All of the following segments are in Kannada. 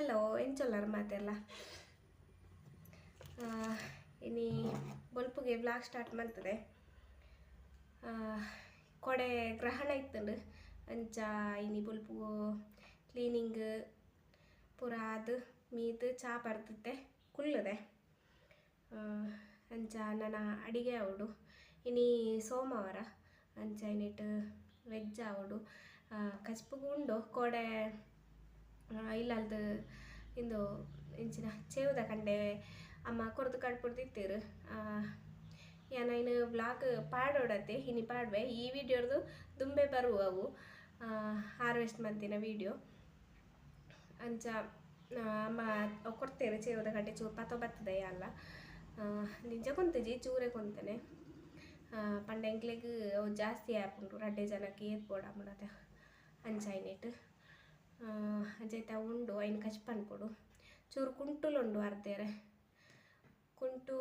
ಹಲೋ ಎಂಚೊಲ್ಲರು ಮಾತೆಲ್ಲ ಇನಿ ಬೊಲ್ಪುಗೆ ಬ್ಲಾಗ್ ಸ್ಟಾರ್ಟ್ ಮಾಡ್ತದೆ. ಕೊಡೆ ಗ್ರಹಣ ಇತ್ತುಂಡು. ಅಂಚ ಇನಿ ಬೊಲ್ಪು ಕ್ಲೀನಿಂಗ್ ಪೂರ ಅದು ಮೀದ್ ಚಾ ಬರ್ತಿತ್ತೆ ಕುಲ್ಲದೆ. ಅಂಚ ನನ್ನ ಅಡಿಗೆ ಅವಡು ಇನಿ ಸೋಮವಾರ ಅಂಚ ಇನ್ನಿಟ್ಟು ವೆಜ್ ಆವಡು. ಕಚ್ಪುಗು ಉಂಡು. ಕೋಡೆ ಇಲ್ಲಲ್ದು ಇಂದು ಇಂಚಿನ ಚೇವುದ ಕಂಡೆ ಅಮ್ಮ ಕೊರದು ಕಡ್ಪುಡ್ತಿತ್ತೇರು ಯಾನ ಇನ್ನು ಬ್ಲಾಗ್ ಪಾಡೋಡತ್ತೆ, ಇನಿ ಪಾಡ್ವೆ. ಈ ವಿಡಿಯೋದು ದುಂಬೆ ಬರುವ ಅವು ಹಾರ್ವೆಸ್ಟ್ ಮಂತಿನ ವಿಡಿಯೋ. ಅಂಚ ಅಮ್ಮ ಕೊಡ್ತೇವೆ ಚೇವುದ ಕಂಡೆ, ಚೂರು ಪತ ಬರ್ತದೆ ಅಲ್ಲ. ನಿಜ ಕುಂತಜಿ, ಚೂರೆ ಕುಂತೇನೆ. ಪಂಡೆಂಕ್ಲೆಗ್ ಜಾಸ್ತಿ ಆ್ಯಪ್ ರಡ್ಡೆ ಜನಕ್ಕೆ ಏತ್ ಬೋಡ ಮಾಡತ್ತೆ ಅಂಚಾಯ್ನೆಟ್ ಅಂಚೈತ ಉಂಡು. ಐನ್ ಕಚ್ ಕೊಡು. ಚೂರು ಕುಂಟುಲುಂಡು ಅರ್ದೇರೆ ಕುಂಟು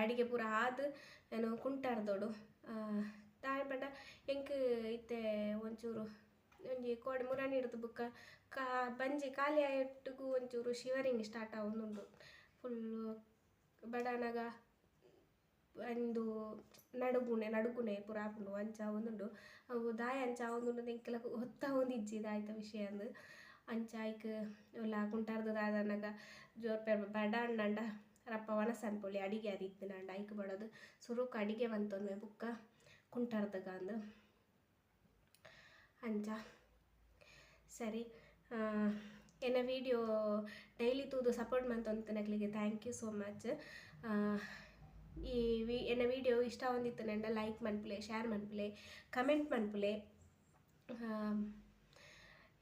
ಅಡಿಗೆ ಪೂರ ಆದ್, ಏನು ಕುಂಟಾರ್ದೋಡು ತಾಯಿ ಪಂಡ, ಎಂಕ್ ಇತ್ತೆ ಒಂಚೂರು, ಒಂಜಿ ಕೋಡೆ ಮುರಾಣಿ ಹಿಡ್ದು ಬುಕ್ಕ. ಕಾ, ಬಂಜಿ ಖಾಲಿ ಆಯಿಟ್ಟಿಗೂ ಒಂಚೂರು ಶಿವರಿಂಗ್ ಸ್ಟಾರ್ಟ್ ಆವೊಂದುಂಡು. ಫುಲ್ಲು ಬಡಾನಗ ಒಂದು ನಡುಗುಣೆ ನಡುಗುಣೆ ಪೂರ ಆಪುಂಡು ಅಂಚ ಒಂದುಂಡು ಅವು ದಾಯ ಅಂಚ ಒಂದುಂಡು ಎಂಕೆಲ ಹೊತ್ತ ಒಂದಿಜ್ಜಿ ದಾಯ್ತ ವಿಷಯ ಅಂದು. ಅಂಚ ಐಕ್ ಎಲ್ಲ ಕುಂಟಾರ್ದ ದಾದನಗ ಜೋರ್ ಪೇರ್ ಬಡ ಅಣ್ಣಂಡ ರಪ್ಪ ವನಸ ಅನ್ಪೊಲಿ ಅಡಿಗೆ ಅದು ನಂಡ. ಐಕ್ ಬಡೋದು ಸುರುಕ ಅಡಿಗೆ ಬಂತೊಂದು ಬುಕ್ಕ ಕುಂಟಾರ್ದಾಗ ಅಂದು. ಅಂಚ, ಸರಿ ಎನ್ನ ವಿಡಿಯೋ ಡೈಲಿ ತೂದು ಸಪೋರ್ಟ್ ಮಂತೊಂತನಕ್ಲಿಗೆ ಥ್ಯಾಂಕ್ ಯು ಸೋ ಮಚ್ ಈ ವಿ, ಎನ್ನ ವಿಡಿಯೋ ಇಷ್ಟ ಒಂದಿತ್ತು ನಂಡ ಲೈಕ್ ಮನ್ಪುಲೆ ಶೇರ್ ಮನ್ಪುಲೆ ಕಮೆಂಟ್ ಮನ್ಪುಲೆ.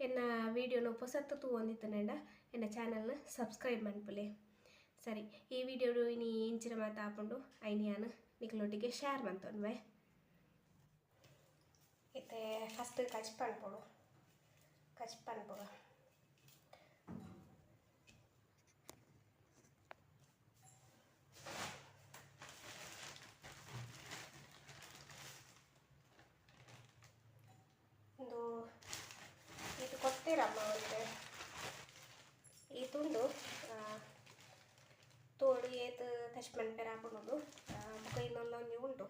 ಎನ್ನ ವಿಡಿಯೋನ ಹೊಸತ್ತು ತೂ ಹೊಂದಿತ್ತು ನಂಡ, ಎನ್ನ ಚಾನಲ್ನ ಸಬ್ಸ್ಕ್ರೈಬ್ ಮನ್ಪುಲೆ. ಸರಿ, ಈ ವಿಡಿಯೋ ಇನಿ ಇಂಚಿನ ಮಾತು ಹಾಕೊಂಡು ಐನಿಯಾನು ನಿಕ್ಲೊಟ್ಟಿಗೆ ಶೇರ್ ಮಂತೊನ್ವೆ ಇತ್ತೆ ಫಸ್ಟ್ ಕಚ್ ಪನ್ಪೊಡು ಕಚ್ ಪನ್ಪೊಡು ലക്ഷ്മണന്റെ രാപ്പുണ്ട് നമുക്ക് ഇന്നൊന്നും ഒന്നും ഉണ്ടോ?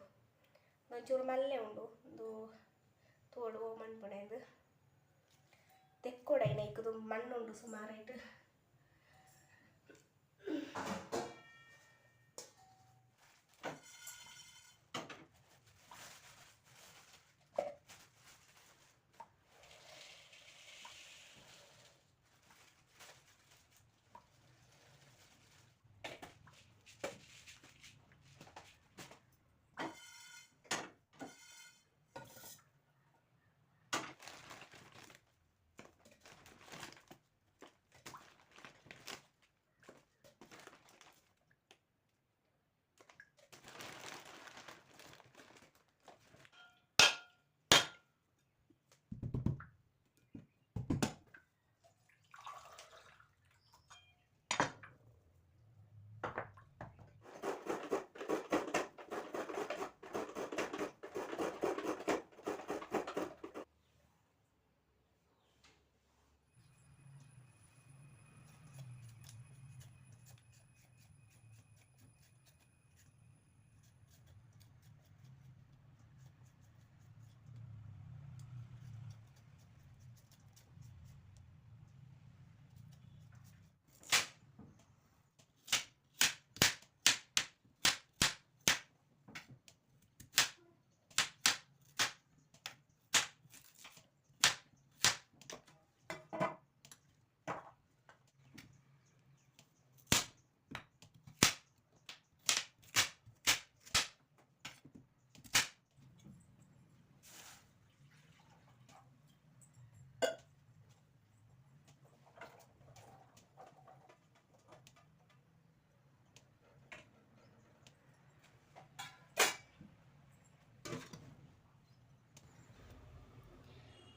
നെഞ്ചൂർ മല്ലേ ഉണ്ടോ? എന്തോ തോട് പോകും മൺപിണയത് തെക്കോടൈനക്കതും മണ്ണുണ്ട് സുമാറായിട്ട്. Thank you.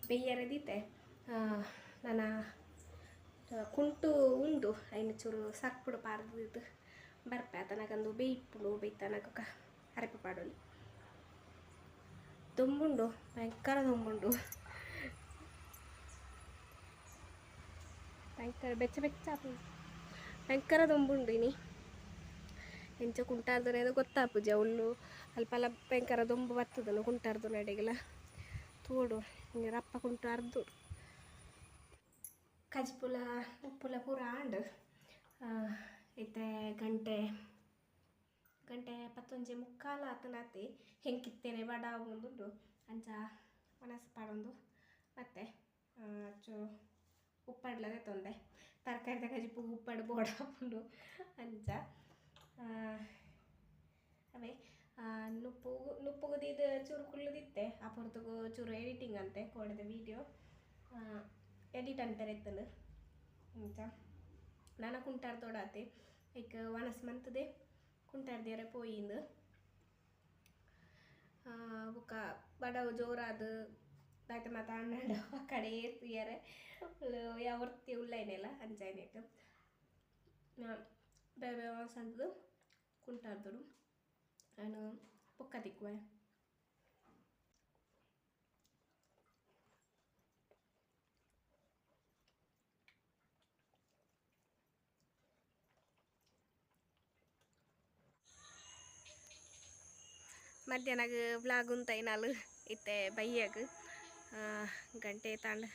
ಬೆಯ್ಯರದಿತ್ತೆ ನನ್ನ ಕುಂಟು ಉಂಡು ಐನು ಚೂರು ಸರ್ಪುಡು ಪಾರ್ದು ಬರ್ಪೆ ತನಗೊಂದು ಬೇಯ್ಪುಡು ಬೇಯ್ತನಕ ಅರೆಪೆ ಪಾಡೋಲಿ. ತುಂಬುಂಡು ಭಯಂಕರ ತುಂಬುಂಡು ಭಯಂಕರ, ಬೆಚ್ಚ ಬೆಚ್ಚ ಭಯಂಕರ ದೊಂಬುಂಡು ಇನಿ. ಎಂಚ ಕುಂಟಾರ್ದು ಅದು ಗೊತ್ತಾಪುಜಿ ಅವಳು ಅಲ್ಪ ಅಲ್ಲ ಭಯಂಕರ ದೊಂಬು ಬರ್ತದಲ್ಲ ಕುಂಟಾರ್ದು ನಡೆಗೆಲ್ಲ ತೋಡು. ಹಿಂಗೆ ರಪ್ಪ ಕುಂಟಾರ್ದು ಕಜ್ಪುಲ ಉಪ್ಪುಲ ಪೂರ ಆಂಡ್ ಇತ್ತೆ ಗಂಟೆ ಗಂಟೆ ಪತ್ತೊಂಜಿ ಮುಕ್ಕಾಲ ಆತನಾತಿ ಹೆಂಗೆ ಕಿತ್ತೇನೆ ಬಡ ಒಂದುಂಡು ಅಂಚ ಮನಸ್ಸು ಪಾಡೊಂದು ಮತ್ತೆ ಅಚ್ಚು ಉಪ್ಪಡ್ಲದೆ ತೊಂದೆ ತರಕಾರಿ ತಗಜಿಪ್ಪು ಉಪ್ಪಡು ಬೋಡ ಹಾಕೊಂಡು ಅಂಚ ಆ, ಅವೇ ಆ, ನುಪ್ಪು ನುಪ್ಪುಗುದಿದ್ದು ಚೂರು ಕುಳ್ಳದಿತ್ತೆ ಆ ಪೊರ್ತಗು ಚೂರು ಎಡಿಟಿಂಗ್ ಅಂತೆ ಕೋಡಿದ ವೀಡಿಯೋ ಎಡಿಟ್ ಅಂತಾರೆ ಎತ್ತಲು ಅಂಚ ನಾನು ಕುಂಟಾರ್ ತೋಡಾತೆ. ಐಕ ವನಸ್ ಮಂತದೆ. ಕುಂಟಾರ್ದಿಯರೆ ಪೋಯಿಂದು. ಬೊಕ್ಕ ಬಡವು ಜೋರಾದು. ದಾಯ್ತ ಮಾತ ಅಣ್ಣಾಡ ಆ ಕಡೆ ಏರ್ತಿಯಾರೆ. ಯಾವರ್ತಿ ಉಳ್ಳೈನೆಲ್ಲ ಬೇಬೇ ಬೇರೆ ಸಂತದು ಕುಂಟಾರ್ದಡು ನಾನು ಪೊಕ್ಕ ತಿಕ್ಕುವೆ ಮಧ್ಯಾಹ್ನಗ ಬ್ಲಾಗ್ ಗಂಟೆ ತಾಂಡ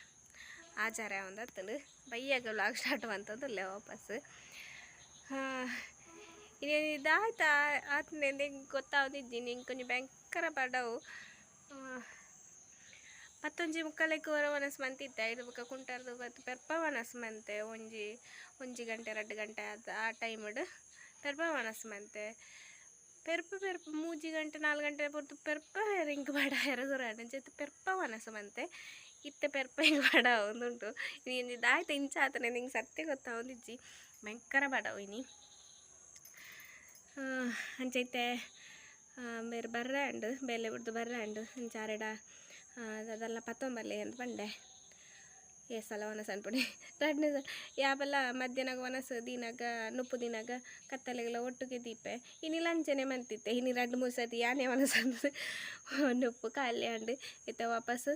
ಆಚಾರ ಒಂದತ್ತಂಡು ಬೈಯಾಗ ವ್ಲಾಗ್ ಸ್ಟಾರ್ಟ್ ಬಂತದಲ್ಲ ವಾಪಸ್ ಇನ್ನೇನು ಇದಾಯ್ತಾ ಆದ್ಮೇಲೆ ಗೊತ್ತಾವದಿದ್ದೀನಿ ಇಂಕೊನಿ ಭಯಂಕರ ಬಡವು ಮತ್ತೊಂಜಿ ಮುಕ್ಕಲೆ ಕೂರ ಒನಸ್ ಮಂತಿತ್ತ ಇದು ಬುಕ್ಕ ಕುಂಟರ್ದು ಬತ್ತು ಪೆರ್ಪ ಒನಸ್ ಮಂತೆ ಒಂಜಿ ಒಂಜಿ ಗಂಟೆ ಎರಡು ಗಂಟೆ ಆದ ಆ ಟೈಮ್ಡು ಪೆರ್ಪ ಒನಸ್ ಮಂತೆ ಪೆರ್ಪ ಪೆರ್ಪ ಮೂಜಿ ಗಂಟೆ ನಾಲ್ಕು ಗಂಟೆ ಪೊರ್ತು ಪೆರ್ಪ ರಿಂಗ್ ಬಡ ಎರಗುರಾಣ ಜೊತೆ ಪೆರ್ಪ ಒನಸು ಮಂತೆ ಇತ್ತೆ ಪೆರ್ಪ ಹಿಂಗೆ ಬಡ ಒಂದುಂಟು ನೀನು ಇದಾಯ್ತು ಇಂಚ ಆತನೇ ನಿಂಗೆ ಸತ್ಯ ಗೊತ್ತಾ ಒಂದಿಜ್ಜಿ ಭಯಂಕರ ಬಡವು ಇನಿ ಅಂಚೈತೆ ಬೇರೆ ಬರ್ರೆ ಅಂಡು ಬೇಲೆ ಬಿಡ್ದು ಬರ್ರೆ ಅಂಡು ಅಂಚಾರೆಡ ಅದೆಲ್ಲ ಪತ್ತೊಂಬರ್ಲಿ ಅಂತ ಬಂಡೆ ಏ ಸಲ ಒನಸ್ ಅನ್ಪಡಿ ರಡ್ನೆ ಯಾವೆಲ್ಲ ಮಧ್ಯಾಹ್ನಾಗ ಒನಸ್ ದಿನಾಗ ನುಪ್ಪು ದಿನಾಗ ಕತ್ತಲೆಗೆಲ್ಲ ಒಟ್ಟಿಗೆ ದೀಪೆ ಇನ್ನು ಲಂಚನೆ ಮಂತಿತ್ತೆ ಇನ್ನು ಎರಡು ಮೂರು ಸತಿ ಯಾನೇ ಒನಸ್ ಅಂದ್ರೆ ನುಪ್ಪು ಖಾಲಿ ಅಂಡು ಇತ್ತ ವಾಪಸ್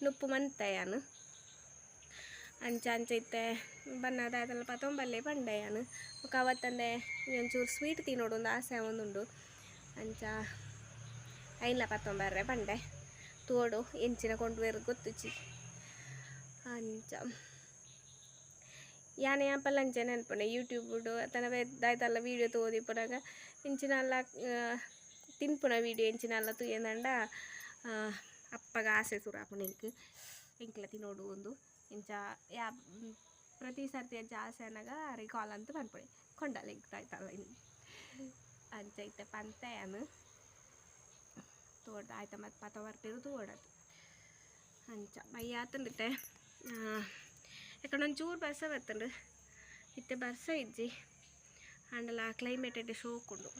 ನುಪ್ಪು ಮಂತ ಯಾನು ಅಂಚ ಅಂಚೈತೆ ಬನ್ನದಾದಲ್ಲ ಪತ್ತೊಂಬಲ್ಲೆ ಪಂಡೆ ಯಾನು ಬೊಕ ಅವತ್ತಂದೆ ಒಂಚೂರು ಸ್ವೀಟ್ ತಿನ್ನೋಡು ಒಂದು ಆಸೆ ಒಂದುಂಡು. ಅಂಚ ಐನ್ಲ ಪತ್ತೊಂಬರ್ರೆ ಪಂಡೆ. ತೋಡು ಎಂಚಿನ ಕೊಂಡು ಬೇರೆ ಗೊತ್ತುಚಿ ಅಂಚ ಯಾನ ಆಪಲ್ ಅಂಚೆ ನೆನಪಣೆ ಯೂಟ್ಯೂಬ್ ತನ ದಾಯ್ತಲ್ಲ ವೀಡಿಯೋ ಇಂಚಿನ ಅಲ್ಲ ತಿನ್ಪುನ ವೀಡಿಯೋ ಇಂಚಿನಲ್ಲ ತುಯ್ಯಂದಂಡ ಅಪ್ಪಗ ಆಸೆ ಸುರಾಪುನ ಇಂಕ್ ಇಂಕ್ಲ ತಿನ್ನೋಡು ಒಂದು. ಇಂಚ ಯಾ ಪ್ರತಿ ಸರ್ತಿ ಅಜ್ಜ ಆಸೆ ಅನ್ನಗ ರಿಕಾಲ್ ಅಂತ ಬಂದ್ಬಿಡಿ. ಕೊಂಡಲ್ಲಿ ಇಂಕ್ತಾಯ್ತಲ್ಲ ಇನ್ನು ಅಂಚ ಇತ್ತೆ ಪಂತೆಯನು ತೋಡ ಆಯ್ತ ಮತ್ತು ಪತ ಬರ್ತಿರು ತೋಡದು. ಅಂಚ ಮೈ ಆತಂದಿತ್ತೆ ಯಾಕಂದ್ರೆ ಒಂಚೂರು ಬರ್ಸ ಬರ್ತಂಡು ಇತ್ತೆ ಬರ್ಸ ಇಜ್ಜಿ. ಅಂಡಲ ಕ್ಲೈಮೇಟ್ ಎಡ್ಡೆ ಶೋಕುಂಡು.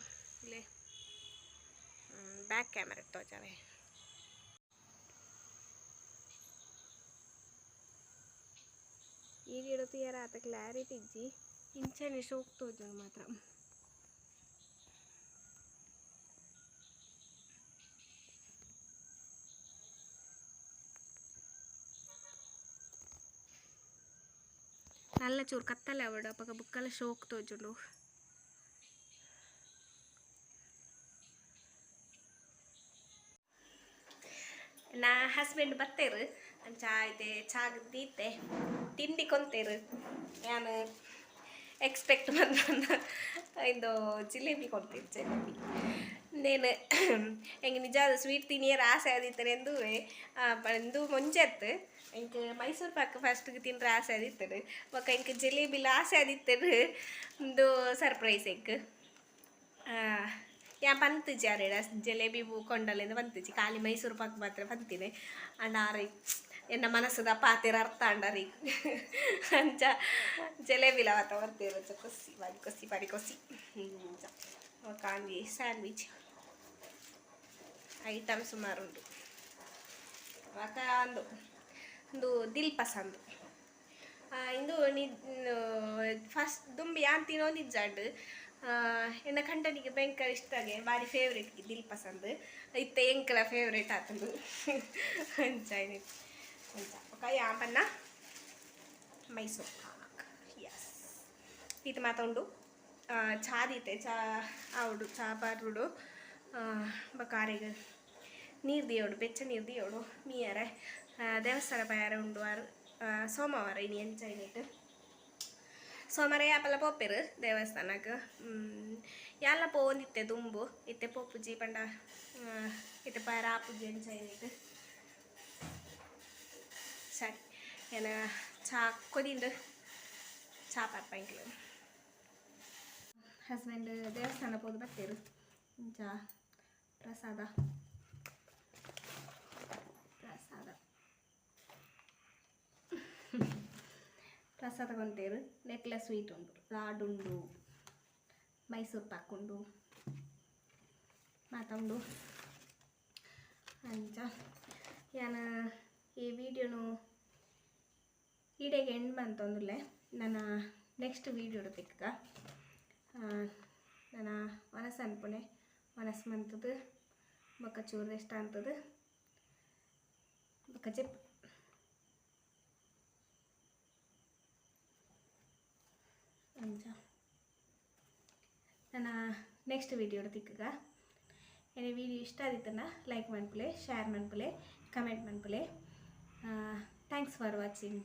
ಇಲ್ಲೇ. ಬ್ಯಾಕ್ ಕ್ಯಾಮರಾ ತೋಚಾವೆ വീഡിയോ ഞാൻ ക്ലാരിറ്റി ക്ലാരിటీ ಇಜ್ಜಿ ಇಂಚನೆ ಶೋಕ್ മാത്രം. നല്ല ചൂർ കത്തല്ല അവിടെ അപ്പം ബുക്കല്ല ഷോക്ക് തോച്ചുണ്ടോ ನಾ ಹಸ್ಬೆಂಡ್ ಬರ್ತೇರು. ಚಾ ಐತೆ ಚಾ ದೀತೆ ತಿಂಡಿ ಕೊಂತೇರು. ನಾನು ಎಕ್ಸ್ಪೆಕ್ಟ್ ಬಂದ ಇದು ಜಿಲೇಬಿ ಕೊಂತೀರಿ ಜಿಲೇಬಿ. ನೇನು ಹೆಂಗೆ ನಿಜ ಸ್ವೀಟ್ ತಿನ್ನಿಯರ ಆಸೆ ಆದಿತ್ತೇನೆ ಎಂದು ಎಂದು ಮುಂಚೆತ್ತು ಇಂಕ ಮೈಸೂರು ಪಾಕ್ ಫಸ್ಟ್ಗೆ ತಿನ್ರ ಆಸೆ ಆದಿತ್ತರು ಮಕ್ಕ ಇಂಕ ಜಿಲೇಬಿಲಿ ಆಸೆ ಆದಿತ್ತರು ಒಂದು ಸರ್ಪ್ರೈಸ್ ಯಾ ಪಂತುಜಿ ಆರೇಡ ಜಿಲೇಬಿ ಬೂ ಕೊಂಡಲ್ಲಿಂದ ಬಂತಿಜಿ ಖಾಲಿ ಮೈಸೂರು ಪಾಕ್ ಮಾತ್ರ ಬಂತಿನಿ ಅಣ್ಣ ಆರಿ ಎನ್ನ ಮನಸ್ಸದ ಪಾತಿರ ಅರ್ಥ ಅಂಡರಿ ಅಂಚ ಜಿಲೇಬಿಲ ಅವತ್ತ ಬರ್ತೀರ ಕೊಸಿ ಬಾರಿ ಕೊಸಿ ಬಾರಿ ಕೊಸಿ ಕಾಂಗಿ ಸ್ಯಾಂಡ್ವಿಚ್ ಐಟಮ್ ಸುಮಾರು ಉಂಟು ಅಕ್ಕ ಒಂದು ಒಂದು ದಿಲ್ ಪಸಂದ್ ಇಂದು ನಿ ಫಸ್ಟ್ ದುಂಬಿ ಅಂತಿನೋ ತಿನ್ನೋ ನಿಜಾಂಡ್ ಎನ್ನ ಕಂಟನಿಗೆ ಭಯಂಕರ ಇಷ್ಟ ಆಗಿ ಬಾರಿ ಫೇವ್ರೇಟ್ ದಿಲ್ ಪಸಂದ್ ಇತ್ತೆ ಎಂಕಲ ಫೇವ್ರೇಟ್ ಆತಂದು. ಅಂಚ ಅಂಚ ಒಕ್ಕ ಯಾಂಪನ್ನ ಮೈಸೂರು ಪಾಕ್. ಯಸ್ ಇದು ಮಾತೊಂಡು ಚಾ ದೀತೆ, ಚಾ ಆವಡು ಚಾ ಪಾರುಡು ಬಾರಿಗ ನೀರು ದಿಯೋಡು, ಬೆಚ್ಚ ನೀರು ದಿಯೋಡು. ಮೀಯರೆ ದೇವಸ್ಥಾನ ಬಯಾರ ಉಂಡು ವಾರ ಇನ್ನು ಸೋಮವಾರ ಇನಿ ಎಂಚೈನಿಟ್ಟು ಸೋಮವಾರ ಯಾಪಲ್ಲ ಪೋಪೆರು ದೇವಸ್ಥಾನಕ್ಕೆ ಎಲ್ಲ ಪೋಂದಿತ್ತೆ ದುಂಬು ಇತ್ತೆ ಪೋಪುಜಿ ಪಂಡ ಆ, ಇತ್ತೆ ಪಯರ ಆಪುಜಿ ಎಂಚೈನಿಟ್ಟು ಸರಿ ಏನ ಚಾ ಕೊದಿಂಡು ಚಾ ಪಾರ್ಪಂಕ್ಲು ಹಸ್ಬೆಂಡ್ ದೇವಸ್ಥಾನ ಹೋಗಿ ಬರ್ತೀರು ಚಾ ಪ್ರಸಾದ ಪ್ರಸಾದ ಪ್ರಸಾದ ಕೊಂತೇರು ನೆಕ್ಲೆಸ್ ಸ್ವೀಟ್ ಉಂಡು ಲಾಡ್ ಉಂಡು ಮೈಸೂರು ಪಾಕ್ ಉಂಡು ಮಾತುಂಡು ಅಂಚ, ಯಾನ ಈ ವಿಡಿಯೋನು ಈಡೆಗೆ ಎಂಡ್ ಬಂತಂದ್ರೆ ನನ್ನ ನೆಕ್ಸ್ಟ್ ವೀಡಿಯೋಡು ತಿಕ್ಕ ನನ್ನ ಮನಸ್ಸು ಅನ್ಪುಣೆ ಮನಸ್ಸು ಮಂತದ್ದು ಬೊಕ್ಕ ಚೂರು ಇಷ್ಟ ಅಂತದ್ದು ಬೊಕ್ಕ ಚೆಪ್ ನನ್ನ ನೆಕ್ಸ್ಟ್ ವೀಡಿಯೋಡು ತಿಕ್ಕಗ. ಏನೇ ವಿಡಿಯೋ ಇಷ್ಟ ಆದಿತ್ತನ್ನ ಲೈಕ್ ಮಾಡ್ಪಲೆ ಶೇರ್ ಮಾಡ್ಪಲೆ ಕಮೆಂಟ್ ಮಾಡ್ಪಲೆ ಥ್ಯಾಂಕ್ಸ್ ಫಾರ್ ವಾಚಿಂಗ್